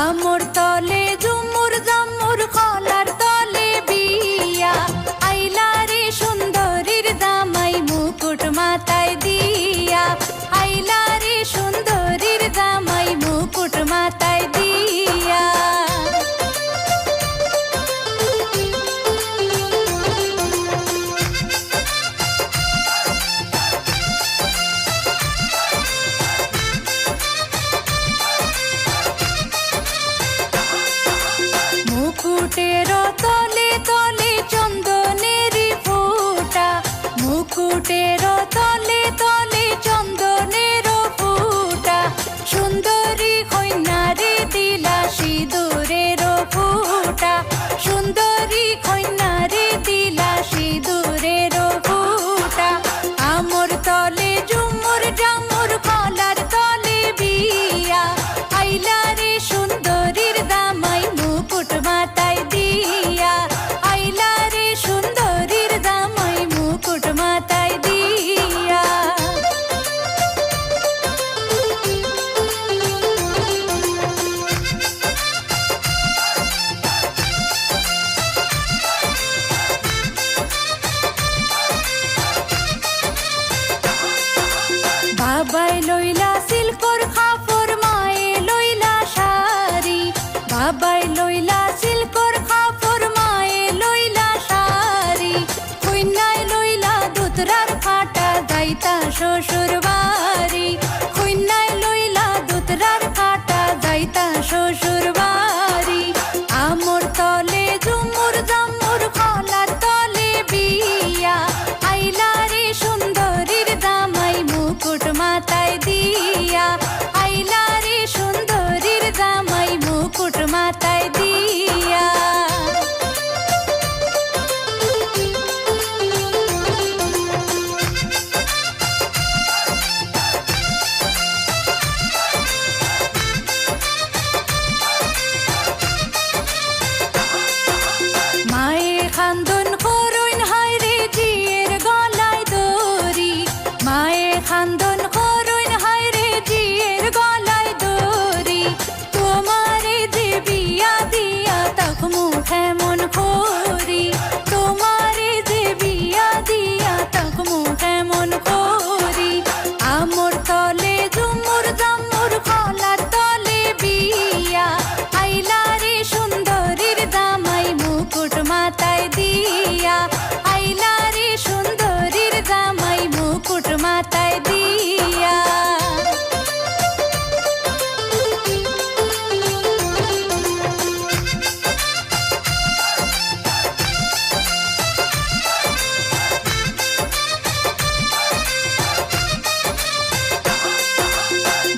আমর তলে মুকুটের তলে তলে চন্দনেরি ফুটা। মুকুটের তলে তলে চন্দন শ্বশুর বাড়ি খুইনায় লইলা দুতরার ফাটা যাইতা শ্বশুর বাড়ি আমর তলে জুমুর জামুর খলার তলে বিয়া। আইলা রে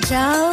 找